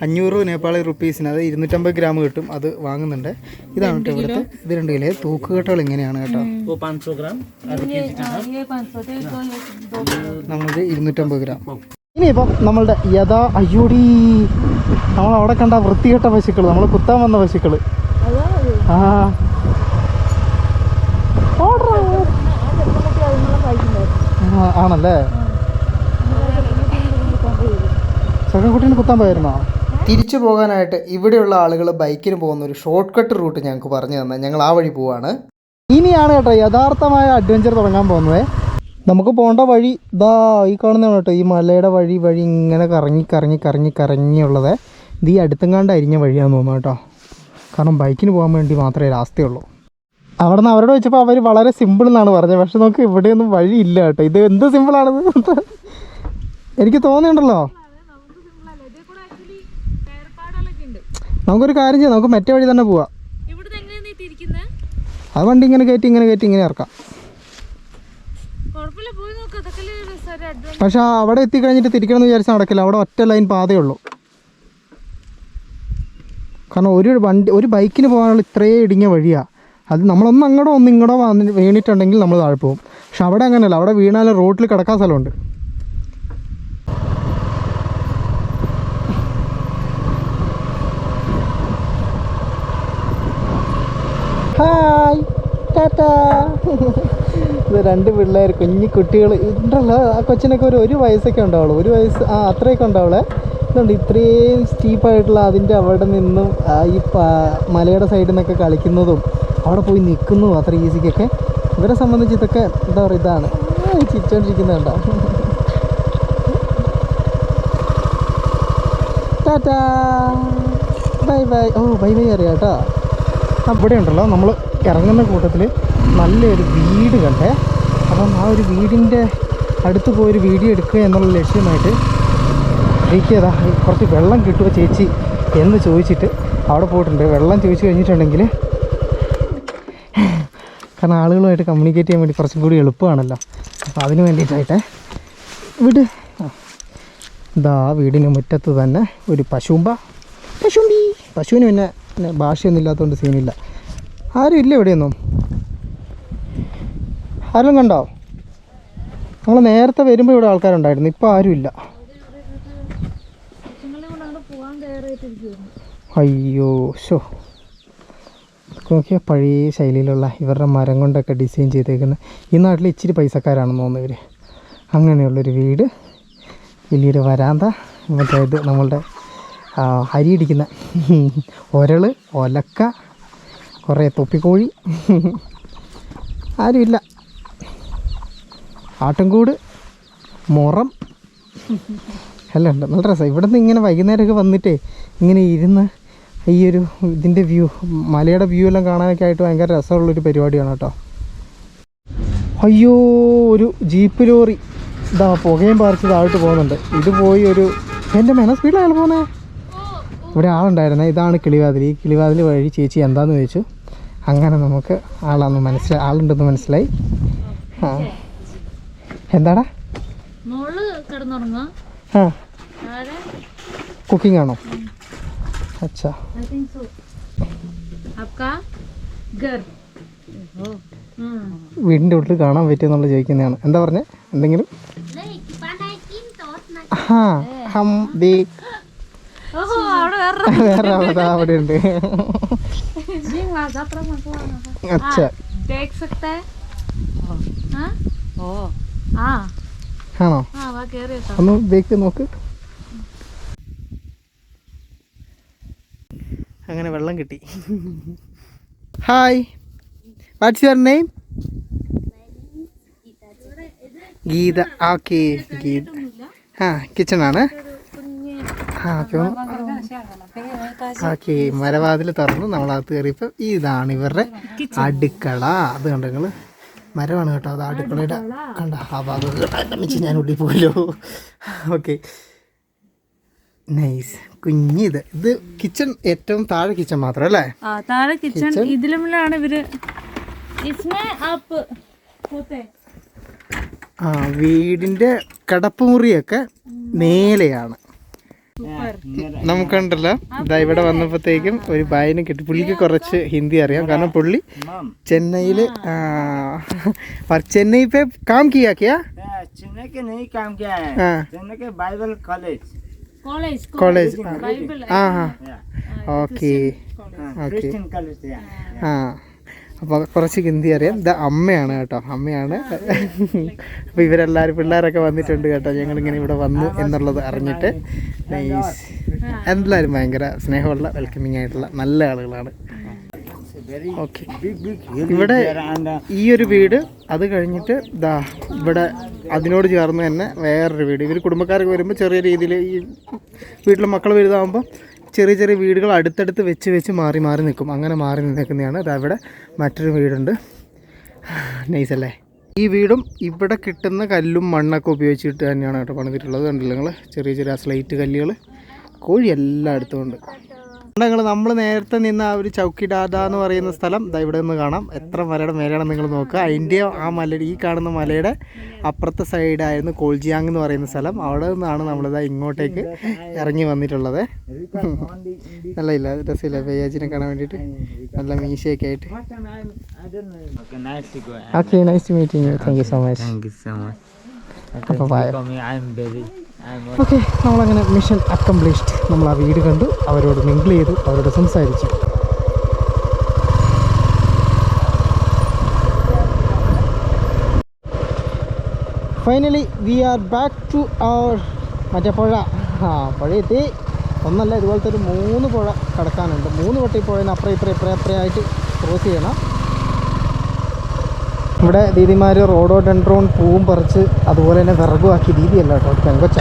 അഞ്ഞൂറ് നേപ്പാളി റുപ്പീസിന് അത് ഇരുന്നൂറ്റമ്പത് ഗ്രാം കിട്ടും. അത് വാങ്ങുന്നുണ്ട്. ഇതാണ് കേട്ടോ ഇവിടുത്തെ ഇത് രണ്ട് കിലോ. തൂക്കുകെട്ടുകൾ ഇങ്ങനെയാണ് കേട്ടോ. നമ്മളിത് ഇരുന്നൂറ്റമ്പത് ഗ്രാം. ഇനിയിപ്പം നമ്മളുടെ യഥാ അയ്യോടി. നമ്മൾ അവിടെ കണ്ട വൃത്തികെട്ട പശുക്കൾ നമ്മൾ കുത്താൻ വന്ന പശുക്കൾ. ആ, ആണല്ലേ? ചക്കക്കുട്ടീനെ കുത്താൻ പോയിരുന്നോ തിരിച്ചു പോകാനായിട്ട് ഇവിടെയുള്ള ആളുകൾ ബൈക്കിന് പോകുന്ന ഒരു ഷോർട്ട് കട്ട് റൂട്ട് ഞങ്ങൾക്ക് പറഞ്ഞു തന്നെ. ഞങ്ങൾ ആ വഴി പോവാണ്. ഇനിയാണ് കേട്ടോ യഥാർത്ഥമായ അഡ്വഞ്ചർ തുടങ്ങാൻ പോകുന്നത്. നമുക്ക് പോകേണ്ട വഴി ഇതാ ഈ കാണുന്നതാണ് കേട്ടോ ഈ മലയുടെ വഴി വഴി ഇങ്ങനെ കറങ്ങി കറങ്ങി കറങ്ങി കറങ്ങിയുള്ളത്. ഇത് ഈ അടുത്തെങ്ങാണ്ട് അരിഞ്ഞ വഴിയാന്ന് തോന്നുന്നു കേട്ടോ. കാരണം ബൈക്കിന് പോകാൻ വേണ്ടി മാത്രമേ രാസ്തയുള്ളൂ. അവിടെ നിന്ന് അവരോട് വെച്ചപ്പോൾ അവർ വളരെ സിമ്പിൾ എന്നാണ് പറഞ്ഞത്. പക്ഷെ നമുക്ക് ഇവിടെയൊന്നും വഴിയില്ല കേട്ടോ. ഇത് എന്ത് സിമ്പിളാണെന്ന് എനിക്ക് തോന്നിയുണ്ടല്ലോ നമുക്കൊരു കാര്യം ചെയ്യാം നമുക്ക് മറ്റേ വഴി തന്നെ പോവാം. അത് വണ്ടി ഇങ്ങനെ കയറ്റി ഇങ്ങനെ കയറ്റി ഇങ്ങനെ ഇറക്കാം. പക്ഷെ അവിടെ എത്തിക്കഴിഞ്ഞിട്ട് തിരിക്കണം എന്ന് വിചാരിച്ചാൽ നടക്കില്ല. അവിടെ ഒറ്റ ലൈൻ പാതയേ ഉള്ളൂ. കാരണം ഒരു വണ്ടി ഒരു ബൈക്കിന് പോകാനുള്ള ഇത്രയും ഇടുങ്ങിയ വഴിയാണ് അത് നമ്മളൊന്നും അങ്ങോട്ടോ ഒന്നിങ്ങോട്ടോ വീണിട്ടുണ്ടെങ്കിൽ നമ്മൾ താഴെ പോകും. പക്ഷെ അവിടെ അങ്ങനെയല്ല. അവിടെ വീണാലും റോട്ടിൽ കിടക്കാൻ സ്ഥലമുണ്ട്. ഹായ്. ടാറ്റാ. ഇത് രണ്ട് പിള്ളേർ കുഞ്ഞു കുട്ടികൾ ഉണ്ടല്ലോ ആ കൊച്ചിനൊക്കെ ഒരു ഒരു വയസ്സൊക്കെ ഉണ്ടാവുള്ളൂ. ഒരു വയസ്സ് ആ അത്രയൊക്കെ ഉണ്ടാവുള്ളേ. ഇതുണ്ട് ഇത്രയും സ്റ്റീപ്പായിട്ടുള്ള അതിന്റെ അവിടെ നിന്നും ഈ മലയുടെ സൈഡിൽ നിന്നൊക്കെ കളിക്കുന്നതും അവിടെ പോയി നിൽക്കുന്നതും അത്ര ഈസിക്കൊക്കെ. ഇവരെ സംബന്ധിച്ച് ഇതൊക്കെ എന്താ പറയുക ഇതാണ്. ചിരിച്ചോണ്ടിരിക്കുന്നുണ്ടോ tata. Bye bye. Oh bye bye അറിയാം കേട്ടോ. അവിടെ ഉണ്ടല്ലോ നമ്മൾ ഇറങ്ങുന്ന കൂട്ടത്തിൽ നല്ലൊരു വീട് കണ്ടേ. അപ്പം ആ ഒരു വീടിന്റെ അടുത്ത് പോയൊരു വീഡിയോ എടുക്കുക എന്നുള്ള ലക്ഷ്യമായിട്ട് എനിക്കതാ കുറച്ച് വെള്ളം കിട്ടുമോ ചേച്ചി എന്ന് ചോദിച്ചിട്ട് അവിടെ പോയിട്ടുണ്ട്. വെള്ളം ചോദിച്ചു കഴിഞ്ഞിട്ടുണ്ടെങ്കിൽ കാരണം ആളുകളുമായിട്ട് കമ്മ്യൂണിക്കേറ്റ് ചെയ്യാൻ വേണ്ടി കുറച്ചും കൂടി എളുപ്പമാണല്ലോ. അപ്പോൾ അതിന് വേണ്ടിയിട്ടായിട്ട് വീട്. ഇതാ വീടിന് മുറ്റത്ത് തന്നെ ഒരു പശുമ്പ പശുമ്പി പശുവിന് പിന്നെ പിന്നെ ഭാഷയൊന്നും ഇല്ലാത്തതുകൊണ്ട് സീനില്ല ആരും ഇല്ല ഇവിടെയൊന്നും. ആരും കണ്ടോ? നമ്മൾ നേരത്തെ വരുമ്പോൾ ഇവിടെ ആൾക്കാരുണ്ടായിരുന്നു. ഇപ്പോൾ ആരും ഇല്ല. പോവാൻ കയറിയിട്ടിരിക്കുന്നു അയ്യോ ഷോ നോക്കിയ പഴയ ശൈലിയിലുള്ള ഇവരുടെ മരം കൊണ്ടൊക്കെ ഡിസൈൻ ചെയ്തേക്കുന്ന. ഈ നാട്ടിൽ ഇച്ചിരി പൈസക്കാരാണെന്ന് തോന്നുന്നു ഇവർ അങ്ങനെയുള്ളൊരു വീട് വലിയൊരു വരാന്ത. മറ്റേ നമ്മളുടെ ആ, അരിയിടിക്കുന്ന. ഒരൾ ഒലക്ക കുറേ തൊപ്പിക്കോഴി. ആരുമില്ല. ആട്ടുംകൂട് മുറം. എല്ലാം ഉണ്ട് നല്ല രസം. ഇവിടെ നിന്ന് ഇങ്ങനെ വൈകുന്നേരമൊക്കെ വന്നിട്ടേ ഇങ്ങനെ ഇരുന്ന് ഈ ഒരു ഇതിന്റെ വ്യൂ മലയുടെ വ്യൂ എല്ലാം കാണാനൊക്കെ ആയിട്ട് ഭയങ്കര രസമുള്ളൊരു പരിപാടിയാണ് കേട്ടോ. അയ്യോ ഒരു ജീപ്പ് ലോറി. ഇതാ പുകയും പറിച്ച് താഴോട്ട് പോകുന്നുണ്ട്. ഇത് പോയി ഒരു എന്റെ മെന സ്പീഡിലാണ് പോകുന്നത് ഇവിടെ ആളുണ്ടായിരുന്നേ. ഇതാണ് കിളിവാതിൽ. ഈ കിളിവാതിൽ വഴി ചേച്ചി എന്താണെന്ന് ചോദിച്ചു. അങ്ങനെ നമുക്ക് ആളാന്ന് മനസ്സിലായി ആളുണ്ടെന്ന് മനസ്സിലായി. എന്താടാ? കുക്കിംഗ് ആണോ? വീടിന്റെ ഉള്ളിൽ കാണാൻ പറ്റുമെന്നുള്ള ചോദിക്കുന്നതാണ്. എന്താ പറഞ്ഞേ? എന്തെങ്കിലും? ഹാ ഹം ദേഖ് വേറെ വേറെ അവിടെ അവിടെ ഉണ്ട് जी वहाँ यात्रा में कौन है അച്ഛ देख सकते हैं हाँ ओ हाँ ആണോ हाँ वहाँ कह रहे था ഒന്ന് ദേക്ക് നോക്ക് അങ്ങനെ വെള്ളം കിട്ടി hi what's your name Geetha okay Geetha ആ കിച്ചൺ ആക്കി മരവാതിൽ തുറന്ന് നമ്മളകത്ത് കയറിയപ്പോൾ ഇതാണ് ഇവരുടെ അടുക്കള അത് കണ്ട നിങ്ങൾ മരമാണ് കേട്ടോ അത് അടുക്കളയുടെ കണ്ട ആ ഭാഗം ഞാൻ ഉള്ളിൽ പോയല്ലോ ഓക്കെ നൈസ് കുഞ്ഞിത് ഇത് കിച്ചൺ ഏറ്റവും താഴെ കിച്ചൺ മാത്രം അല്ലേ താഴെ കിച്ചൺ ഇതിലുമാണ് ഇവർ ആ വീടിന്റെ കടപ്പുമുറിയൊക്കെ മേലെയാണ് നമുക്കുണ്ടല്ലോ. ഇതാ ഇവിടെ വന്നപ്പോഴത്തേക്കും ഒരു ബായിനെ കിട്ടി. പുള്ളിക്ക് കുറച്ച് ഹിന്ദി അറിയാം. കാരണം പുള്ളി ചെന്നൈയിൽ ചെന്നൈ പേ കാം കിയാക്കിയാ കോളേജ്. ആ. ഓക്കെ. ഓക്കെ. ആ. അപ്പോൾ കുറച്ച് ഹിന്ദി അറിയാം. ഇത് അമ്മയാണ് കേട്ടോ. അമ്മയാണ്. അപ്പോൾ ഇവരെല്ലാവരും പിള്ളേരൊക്കെ വന്നിട്ടുണ്ട് കേട്ടോ. ഞങ്ങളിങ്ങനെ ഇവിടെ വന്നു എന്നുള്ളത് അറിഞ്ഞിട്ട്. നൈസ് എല്ലാവരും ഭയങ്കര സ്നേഹമുള്ള വെൽക്കമിങ് ആയിട്ടുള്ള നല്ല ആളുകളാണ്. ഓക്കെ ഇവിടെ ഈ ഒരു വീട് അത് കഴിഞ്ഞിട്ട് ദാ ഇവിടെ അതിനോട് ചേർന്ന് തന്നെ വേറൊരു വീട്. ഇവർ കുടുംബക്കാരൊക്കെ വരുമ്പോൾ ചെറിയ രീതിയിൽ ഈ വീട്ടിലെ മക്കൾ വലുതാകുമ്പോൾ ചെറിയ ചെറിയ വീടുകൾ അടുത്തടുത്ത് വെച്ച് വെച്ച് മാറി മാറി നിൽക്കും. അങ്ങനെ മാറി നിൽക്കുന്നതാണ്. അതവിടെ മറ്റൊരു വീടുണ്ട്. നൈസല്ലേ? ഈ വീടും ഇവിടെ കിട്ടുന്ന കല്ലും മണ്ണൊക്കെ ഉപയോഗിച്ചിട്ട് തന്നെയാണ് കേട്ടോ പണിതിട്ടുള്ളത്. കണ്ടില്ല നിങ്ങൾ ചെറിയ ചെറിയ സ്ലൈറ്റ് കല്ലുകൾ കോഴി എല്ലായിടത്തും ഉണ്ട് ഞങ്ങൾ നമ്മൾ നേരത്തെ നിന്ന ആ ഒരു ചൗക്കിഡാദ എന്ന് പറയുന്ന സ്ഥലം ദാ ഇവിടെ നിന്ന് കാണാം. എത്ര മലയുടെ മേലെയാണെന്ന് നിങ്ങൾ നോക്കുക. അതിന്റെ ആ മലയുടെ ഈ കാണുന്ന മലയുടെ അപ്പുറത്തെ സൈഡായിരുന്നു കോൾജിയാങ് എന്ന് പറയുന്ന സ്ഥലം. അവിടെ നിന്നാണ് നമ്മളിതാ ഇങ്ങോട്ടേക്ക് ഇറങ്ങി വന്നിട്ടുള്ളത്. നല്ല ഇല്ല രസമില്ല. പെയ്യാജിനെ കാണാൻ വേണ്ടിയിട്ട് നല്ല മീശയൊക്കെ ആയിട്ട്. Okay nice meeting thank you so much. അപ്പോൾ ബൈ ഓക്കെ നമ്മളങ്ങനെ മിഷൻ അക്കംപ്ലിഷ്ഡ് നമ്മൾ ആ വീട് കണ്ടു അവരോട് മിങ്കിൾ ചെയ്തു അവരോട് സംസാരിച്ചു. Finally we are back to അവർ മറ്റേ പുഴ. ആ പുഴ എത്തി ഒന്നല്ല ഇതുപോലത്തെ ഒരു മൂന്ന് പുഴ കടക്കാനുണ്ട്. മൂന്ന് വട്ടി പുഴേനെ അപ്പുറം ഇപ്പുറം ഇപ്പുറം ഇപ്പുറമായിട്ട് ക്രോസ് ചെയ്യണം. ഇവിടെ ദീദിമാർ റോഡോ ഡെൻഡ്രോൺ പൂവും പറിച്ച് അതുപോലെ തന്നെ വിറകുമാക്കി ദീദിയല്ല കേട്ടോ പെങ്കൊച്ച.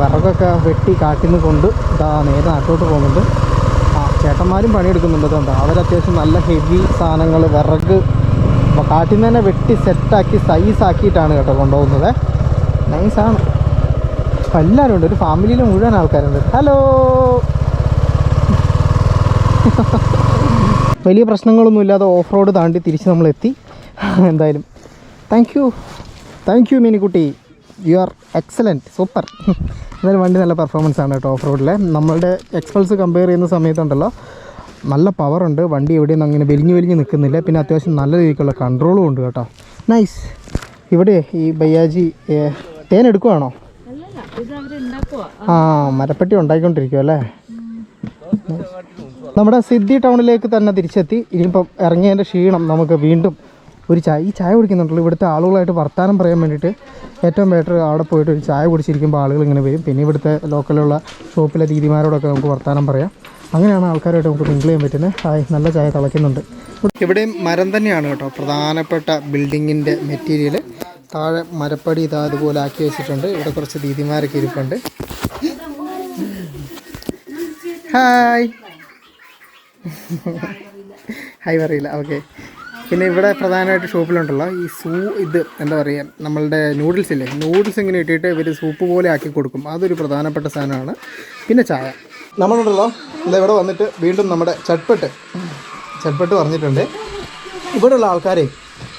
വിറകൊക്കെ വെട്ടി കാട്ടിൽ നിന്ന് കൊണ്ട് ഇതാ നേരെ നാട്ടോട്ട് പോകുന്നുണ്ട്. ആ ചേട്ടന്മാരും പണിയെടുക്കുന്നുണ്ട് അതുകൊണ്ട് അവർ അത്യാവശ്യം നല്ല ഹെവി സാധനങ്ങൾ വിറക്. അപ്പോൾ കാട്ടിൽ നിന്ന് തന്നെ വെട്ടി സെറ്റാക്കി സൈസ് ആക്കിയിട്ടാണ് കേട്ടോ കൊണ്ടുപോകുന്നത്. നൈസാണ് അപ്പം എല്ലാവരും ഉണ്ട്. ഒരു ഫാമിലിയിൽ മുഴുവൻ ആൾക്കാരുണ്ട്. ഹലോ വലിയ പ്രശ്നങ്ങളൊന്നും ഇല്ലാതെ ഓഫ് റോഡ് താണ്ടി തിരിച്ച് നമ്മളെത്തി. എന്തായാലും. താങ്ക് യു താങ്ക് യു മീനിക്കുട്ടി. യു ആർ എക്സലന്റ് സൂപ്പർ എന്നാലും വണ്ടി നല്ല പെർഫോമൻസ് ആണ് കേട്ടോ ഓഫ് റോഡിലെ നമ്മളുടെ എക്സ്പൾസ് കമ്പയർ ചെയ്യുന്ന സമയത്തുണ്ടല്ലോ. നല്ല പവറുണ്ട് വണ്ടി എവിടെയും അങ്ങനെ വലിഞ്ഞ് വലിഞ്ഞ് നിൽക്കുന്നില്ല. പിന്നെ അത്യാവശ്യം നല്ല രീതിക്കുള്ള കൺട്രോളും ഉണ്ട് കേട്ടോ. നൈസ് ഇവിടെ ഈ ബയ്യാജി തേൻ എടുക്കുവാണോ? ആ. മരപ്പെട്ടി ഉണ്ടാക്കിക്കൊണ്ടിരിക്കും അല്ലേ? നമ്മുടെ സിദ്ധി ടൗണിലേക്ക് തന്നെ തിരിച്ചെത്തി. ഇനിയിപ്പം ഇറങ്ങിയതിന്റെ ക്ഷീണം നമുക്ക് വീണ്ടും ഒരു ചായ ഈ ചായ കുടിക്കുന്നുണ്ടല്ലോ. ഇവിടുത്തെ ആളുകളായിട്ട് വർത്തമാനം പറയാൻ വേണ്ടിയിട്ട് ഏറ്റവും ബെറ്റർ അവിടെ പോയിട്ട് ഒരു ചായ കുടിച്ചിരിക്കുമ്പോൾ ആളുകൾ ഇങ്ങനെ വരും. പിന്നെ ഇവിടുത്തെ ലോക്കലുള്ള ഷോപ്പിലെ ദീദിമാരോടൊക്കെ നമുക്ക് വർത്തമാനം പറയാം. അങ്ങനെയാണ് ആൾക്കാരായിട്ട് നമുക്ക് മിങ്കിൾ ചെയ്യാൻ പറ്റുന്നത് ചായ നല്ല ചായ തിളയ്ക്കുന്നുണ്ട്. ഇവിടെയും മരം തന്നെയാണ് കേട്ടോ. പ്രധാനപ്പെട്ട ബിൽഡിങ്ങിന്റെ മെറ്റീരിയൽ താഴെ മരപ്പടി ഇതാ അതുപോലെ ആക്കി വെച്ചിട്ടുണ്ട്. ഇവിടെ കുറച്ച് ദീദിമാരൊക്കെ ഇരിപ്പുണ്ട്. ഹായ്. ഹായ് പറയില്ല. ഓക്കെ പിന്നെ ഇവിടെ പ്രധാനമായിട്ട് ഷോപ്പിലുണ്ടല്ലോ ഈ സൂ ഇത് എന്താ പറയുക നമ്മളുടെ നൂഡിൽസ് ഇല്ലേ? നൂഡിൽസ് ഇങ്ങനെ ഇട്ടിട്ട് ഇവർ സൂപ്പ് പോലെ ആക്കി കൊടുക്കും. അതൊരു പ്രധാനപ്പെട്ട സാധനമാണ്. പിന്നെ ചായ. നമ്മളുണ്ടല്ലോ എന്താ ഇവിടെ വന്നിട്ട് വീണ്ടും നമ്മുടെ ചട്പട്ട് ചട്പട്ട് പറഞ്ഞിട്ടുണ്ട്. ഇവിടെയുള്ള ആൾക്കാരെ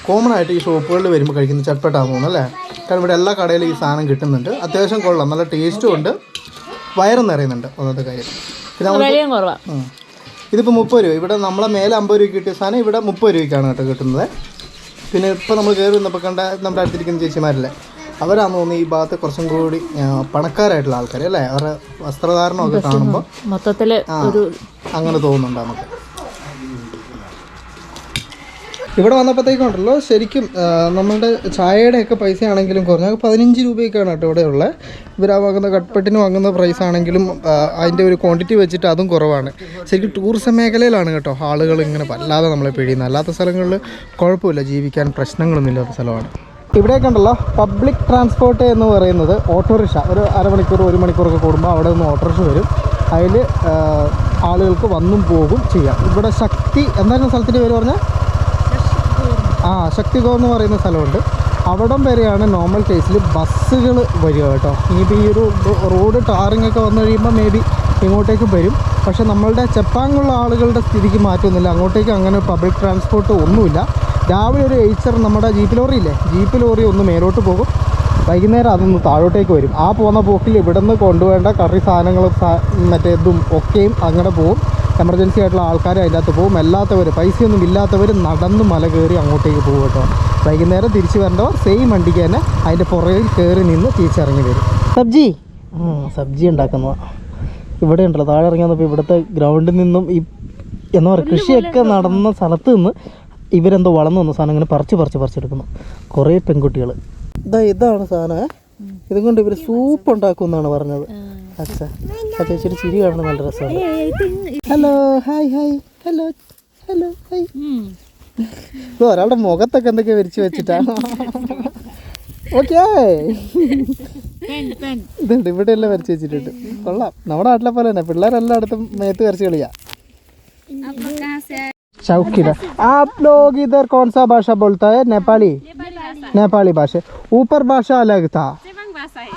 കോമൺ ആയിട്ട് ഈ ഷോപ്പുകളിൽ വരുമ്പോൾ കഴിക്കുന്ന തോന്നുന്നു അല്ലേ? കാരണം ഇവിടെ എല്ലാ കടയിലും ഈ സാധനം കിട്ടുന്നുണ്ട്. അത്യാവശ്യം കൊള്ളാം. നല്ല ടേസ്റ്റും ഉണ്ട്. വയറും നിറയുന്നുണ്ട് ഒന്നത്തെ കാര്യം. പിന്നെ ഇതിപ്പോൾ മുപ്പത് രൂപ. ഇവിടെ നമ്മളെ മേലെ അമ്പത് രൂപ കിട്ടിയ സാധനം ഇവിടെ മുപ്പത് രൂപയ്ക്കാണ് കേട്ടോ കിട്ടുന്നത്. പിന്നെ ഇപ്പോൾ നമ്മൾ കയറി വന്നപ്പോൾ കണ്ട നമ്മുടെ അടുത്തിരിക്കുന്ന ചേച്ചിമാരല്ലേ അവരാന്ന് തോന്നുന്നു ഈ ഭാഗത്ത് കുറച്ചും കൂടി പണക്കാരായിട്ടുള്ള ആൾക്കാർ അല്ലേ? അവരുടെ വസ്ത്രധാരണമൊക്കെ കാണുമ്പോൾ മൊത്തത്തിൽ അങ്ങനെ തോന്നുന്നുണ്ട് നമുക്ക്. ഇവിടെ വന്നപ്പോഴത്തേക്കും ഉണ്ടല്ലോ ശരിക്കും നമ്മളുടെ ചായയുടെയൊക്കെ പൈസ ആണെങ്കിലും കുറഞ്ഞ പതിനഞ്ച് രൂപയൊക്കെയാണ് കേട്ടോ ഇവിടെ ഉള്ളത്. ഇവർ ആ വാങ്ങുന്ന കട്ട്പെട്ടിന് വാങ്ങുന്ന പ്രൈസ് ആണെങ്കിലും അതിന്റെ ഒരു ക്വാണ്ടിറ്റി വെച്ചിട്ട് അതും കുറവാണ്. ശരിക്കും ടൂറിസം മേഖലയിലാണ് കേട്ടോ ആളുകൾ ഇങ്ങനെ വല്ലാതെ നമ്മളെ പിഴിയുന്നത്. അല്ലാത്ത സ്ഥലങ്ങളിൽ കുഴപ്പമില്ല ജീവിക്കാൻ പ്രശ്നങ്ങളൊന്നും ഇല്ലാത്ത സ്ഥലമാണ്. ഇവിടെയൊക്കെ ഉണ്ടല്ലോ പബ്ലിക് ട്രാൻസ്പോർട്ട് എന്ന് പറയുന്നത് ഓട്ടോറിക്ഷ ഒരു അരമണിക്കൂർ ഒരു മണിക്കൂറൊക്കെ കൂടുമ്പോൾ അവിടെ നിന്ന് ഓട്ടോറിക്ഷ വരും. അതിൽ ആളുകൾക്ക് വന്നും പോകും ചെയ്യാം. ഇവിടെ ശക്തി എന്തായിരുന്നു സ്ഥലത്തിന്റെ പേര് പറഞ്ഞാൽ ആ ശക്തിഗോ എന്ന് പറയുന്ന സ്ഥലമുണ്ട്. അവിടം വരെയാണ് നോർമൽ കേസിൽ ബസ്സുകൾ വരിക കേട്ടോ. ഇനിയിപ്പോൾ ഈ ഒരു റോഡ് ടാറിംഗ് ഒക്കെ വന്നു കഴിയുമ്പോൾ മേ ബി ഇങ്ങോട്ടേക്ക് വരും. പക്ഷേ നമ്മളുടെ ചെപ്പാങ്ങുള്ള ആളുകളുടെ സ്ഥിതിക്ക് മാറ്റമൊന്നുമില്ല. അങ്ങോട്ടേക്ക് അങ്ങനെ പബ്ലിക് ട്രാൻസ്പോർട്ട് ഒന്നുമില്ല. രാവിലെ ഒരു എയ്ച്ചർ നമ്മുടെ ജീപ്പ് ലോറി ഇല്ലേ ജീപ്പ് ലോറി ഒന്ന് മേലോട്ട് പോകും. വൈകുന്നേരം അതൊന്ന് താഴോട്ടേക്ക് വരും. ആ പോകുന്ന പോക്കിൽ ഇവിടെ നിന്ന് കൊണ്ടുവേണ്ട കറി സാധനങ്ങളും മറ്റേ ഇതും ഒക്കെയും അങ്ങനെ പോകും എമർജൻസി ആയിട്ടുള്ള ആൾക്കാർ അതിനകത്ത് പോവും. പോകും അല്ലാത്തവർ പൈസയൊന്നും ഇല്ലാത്തവർ നടന്ന് മല കയറി അങ്ങോട്ടേക്ക് പോകും കേട്ടോ. വൈകുന്നേരം തിരിച്ചു വരേണ്ടവർ സെയിം വണ്ടിക്ക് തന്നെ അതിന്റെ പുറകിൽ കയറി നിന്ന് തിരിച്ചിറങ്ങി വരും. സബ്ജി? സബ്ജി ഉണ്ടാക്കുന്ന ഇവിടെ ഉണ്ടല്ലോ. താഴെ ഇറങ്ങി വന്നപ്പോൾ ഇവിടുത്തെ ഗ്രൗണ്ടിൽ നിന്നും ഈ എന്താ പറയുക കൃഷിയൊക്കെ നടന്ന സ്ഥലത്ത് നിന്ന് ഇവരെന്തോ വളർന്നു വന്ന സാധനം ഇങ്ങനെ പറിച്ച് പറിച്ച് പറിച്ചെടുക്കുന്നു. കുറേ പെൺകുട്ടികൾ ഇതാ ഇതാണ് സാധനം ഇതും കൊണ്ട് ഇവർ സൂപ്പ് ഉണ്ടാക്കും എന്നാണ് പറഞ്ഞത് അച്ഛാ ആ ചേച്ചിയുടെ ചിരി കാണുന്ന നല്ല രസമാണ്. Hello hi hi. Hello hello hi. ഇത് ഒരാളുടെ മുഖത്തൊക്കെ എന്തൊക്കെയാ വിരിച്ചു വെച്ചിട്ടാ. ഓക്കേ. ഇതുണ്ട് ഇവിടെ എല്ലാം വരച്ച് വെച്ചിട്ടുണ്ട്. കൊള്ളാം. നമ്മുടെ നാട്ടിലെ പോലെ തന്നെ പിള്ളേരെല്ലായിടത്തും മേത്ത് വരച്ച് കളിയാ. चौकीदार आप लोग इधर कौन सा भाषा बोलता है नेपाली नेपाली ഭാഷ ഊപ്പർ ഭാഷ അലഗ് താ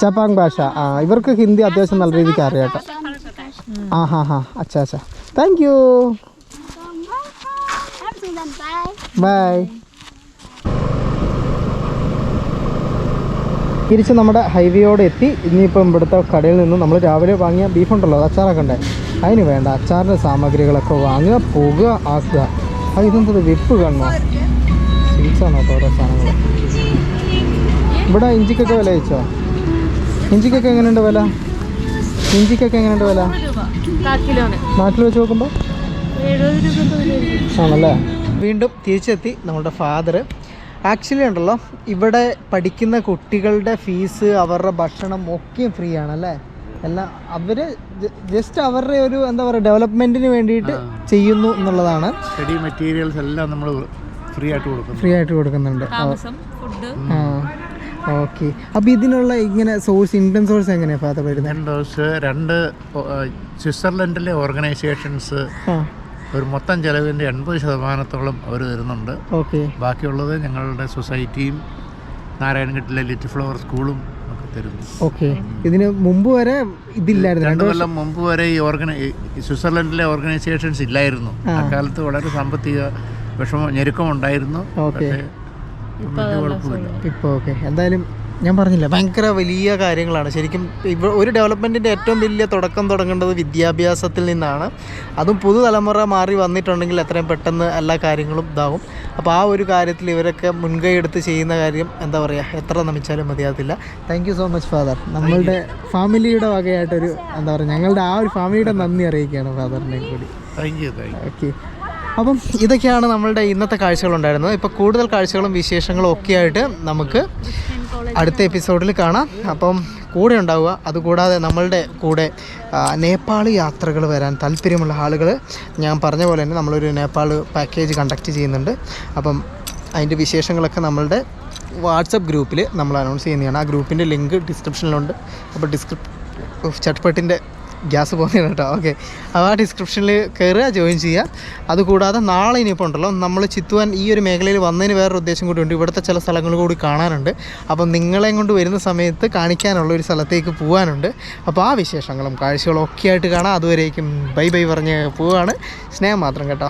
ചപ്പാങ് ഭാഷ ആ ഇവർക്ക് ഹിന്ദി അത്യാവശ്യം നല്ല രീതിക്ക് അറിയാം കേട്ടോ ആ ഹാ ഹാ അച്ഛാ അച്ഛാ താങ്ക് യു ബൈ തിരിച്ച് നമ്മുടെ ഹൈവേയോടെ എത്തി ഇനിയിപ്പം ഇവിടുത്തെ കടയിൽ നിന്ന് നമ്മൾ രാവിലെ വാങ്ങിയ ബീഫ് ഉണ്ടല്ലോ അത് അച്ചാറൊക്കെ ഉണ്ട് അതിന് വേണ്ട അച്ചാറിന്റെ സാമഗ്രികളൊക്കെ വാങ്ങുക പുക ആക്കുക. അത് ഇതെന്തത് വിപ്പ് കാണുമോ സ്വീറ്റ്സാണോ ഓരോ സാധനങ്ങൾ? ഇവിടെ ഇഞ്ചിക്കൊക്കെ വില അയച്ചോ ഇഞ്ചിക്കൊക്കെ എങ്ങനെയുണ്ട് വില? ഇഞ്ചിക്കൊക്കെ എങ്ങനെയുണ്ട് വില? നാട്ടിൽ വെച്ച് നോക്കുമ്പോൾ? ആണല്ലേ? വീണ്ടും തിരിച്ചെത്തി നമ്മുടെ ഫാദർ ആക്ച്വലി ഉണ്ടല്ലോ ഇവിടെ പഠിക്കുന്ന കുട്ടികളുടെ ഫീസ് അവരുടെ ഭക്ഷണം ഒക്കെയും ഫ്രീ ആണല്ലേ? എല്ലാം അവർ ജസ്റ്റ് അവരുടെ ഒരു എന്താ പറയുക ഡെവലപ്മെന്റിന് വേണ്ടിയിട്ട് ചെയ്യുന്നു എന്നുള്ളതാണ്. സ്റ്റഡി മെറ്റീരിയൽസ് എല്ലാം നമ്മൾ ഫ്രീ ആയിട്ട് കൊടുക്കുന്നു. ഫ്രീ ആയിട്ട് കൊടുക്കുന്നുണ്ട്. ഓക്കെ. അപ്പോൾ ഇതിനുള്ള ഇങ്ങനെ സോഴ്സ് ഇൻകം സോഴ്സ് എങ്ങനെയാണ് ഫാദർ വരുന്നത് രണ്ട് സ്വിറ്റ്സർലൻഡിലെ ഓർഗനൈസേഷൻസ് ഒരു മൊത്തം ചെലവിന്റെ എൺപത് ശതമാനത്തോളം അവർ തരുന്നുണ്ട്. ഓക്കെ. ബാക്കിയുള്ളത് ഞങ്ങളുടെ സൊസൈറ്റിയും നാരായണഘട്ടിലെ ലിറ്റ് ഫ്ലവർ സ്കൂളും തരുന്നു. ഓക്കെ. ഇതിന് മുമ്പ് വരെ ഇതില്ലായിരുന്നു. രണ്ടു കൊല്ലം മുമ്പ് വരെ ഈ ഓർഗന സ്വിറ്റ്സർലൻഡിലെ ഓർഗനൈസേഷൻസ് ഇല്ലായിരുന്നു. അക്കാലത്ത് വളരെ സാമ്പത്തിക വിഷമം ഞെരുക്കമുണ്ടായിരുന്നു. ഓക്കെ. പക്ഷേ ഇപ്പം വലിയ കുഴപ്പമില്ല. ഇപ്പോൾ ഓക്കെ. എന്തായാലും ഞാൻ പറഞ്ഞില്ല ഭയങ്കര വലിയ കാര്യങ്ങളാണ്. ശരിക്കും ഇവ ഒരു ഡെവലപ്മെന്റിന്റെ ഏറ്റവും വലിയ തുടക്കം തുടങ്ങേണ്ടത് വിദ്യാഭ്യാസത്തിൽ നിന്നാണ്. അതും പുതുതലമുറ മാറി വന്നിട്ടുണ്ടെങ്കിൽ എത്രയും പെട്ടെന്ന് എല്ലാ കാര്യങ്ങളും ഇതാവും. അപ്പോൾ ആ ഒരു കാര്യത്തിൽ ഇവരൊക്കെ മുൻകൈ എടുത്ത് ചെയ്യുന്ന കാര്യം എന്താ പറയുക എത്ര നമിച്ചാലും മതിയാകത്തില്ല thank you so much father നമ്മളുടെ ഫാമിലിയുടെ വകയായിട്ടൊരു എന്താ പറയുക ഞങ്ങളുടെ ആ ഒരു ഫാമിലിയുടെ നന്ദി അറിയിക്കുകയാണ് ഫാദറിനെ കൂടി. Thank you thank you okay അപ്പം ഇതൊക്കെയാണ് നമ്മളുടെ ഇന്നത്തെ കാഴ്ചകളുണ്ടായിരുന്നത്. ഇപ്പോൾ കൂടുതൽ കാഴ്ചകളും വിശേഷങ്ങളും ഒക്കെ ആയിട്ട് നമുക്ക് അടുത്ത എപ്പിസോഡിൽ കാണാം. അപ്പം കൂടെ ഉണ്ടാവുക. അതുകൂടാതെ നമ്മളുടെ കൂടെ നേപ്പാൾ യാത്രകൾ വരാൻ താല്പര്യമുള്ള ആളുകൾ. ഞാൻ പറഞ്ഞ പോലെ തന്നെ നമ്മളൊരു നേപ്പാൾ പാക്കേജ് കണ്ടക്ട് ചെയ്യുന്നുണ്ട്. അപ്പം അതിന്റെ വിശേഷങ്ങളൊക്കെ നമ്മളുടെ വാട്സപ്പ് ഗ്രൂപ്പിൽ നമ്മൾ അനൗൺസ് ചെയ്യുന്നതാണ്. ആ ഗ്രൂപ്പിന്റെ ലിങ്ക് ഡിസ്ക്രിപ്ഷനിലുണ്ട്. അപ്പോൾ ഡിസ്ക്രിപ് ചട്ട്പട്ടിന്റെ ഗ്യാസ് പോകുന്നതാണ് കേട്ടോ. ഓക്കെ അപ്പോൾ ആ ഡിസ്ക്രിപ്ഷനിൽ കയറുക ജോയിൻ ചെയ്യുക. അതുകൂടാതെ നാളെ ഇനിയിപ്പോൾ ഉണ്ടല്ലോ നമ്മൾ ചിത്തുവാൻ ഈ ഒരു മേഖലയിൽ വന്നതിന് വേറൊരു ഉദ്ദേശം കൂടി ഉണ്ട്. ഇവിടുത്തെ ചില സ്ഥലങ്ങൾ കൂടി കാണാനുണ്ട്. അപ്പം നിങ്ങളെയും കൊണ്ട് വരുന്ന സമയത്ത് കാണിക്കാനുള്ള ഒരു സ്ഥലത്തേക്ക് പോകാനുണ്ട് അപ്പോൾ ആ വിശേഷങ്ങളും കാഴ്ചകളും ഒക്കെ ആയിട്ട് കാണാം. അതുവരേക്കും ബൈ ബൈ പറഞ്ഞ് പോവുകയാണ് സ്നേഹം മാത്രം കേട്ടോ.